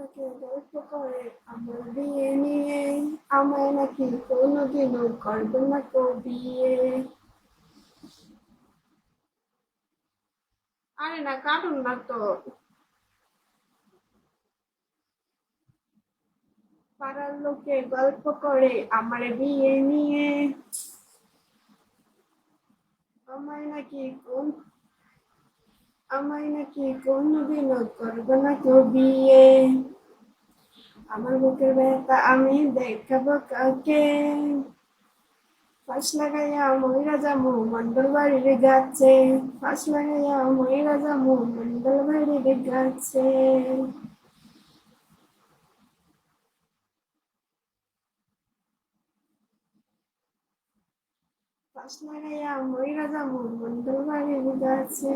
লোকে গল্প করে আমার বিয়ে নিয়ে আমায় নাকি কোনোদিনও করবে না কো বিয়ে আরে না, কাটুন না তো। পাড়ার লোকে গল্প করে, আমার বিয়ে নিয়ে। আমায় নাকি কোন আমায় নাকি কোনোদিনও করবে না কেউ বিয়ে। আমার বুকের ব্যথা আমি দেখাবো কাকে ফাঁস লাগাইয়া মহিলা জামু মন্ডল বাড়ির গাছে। ফাঁস লাগাইয়া মহিলা জামু মন্ডল বাড়ির গাছে। ফাঁস লাগাইয়া মহিলা জামু মন্ডল বাড়ির গাছে।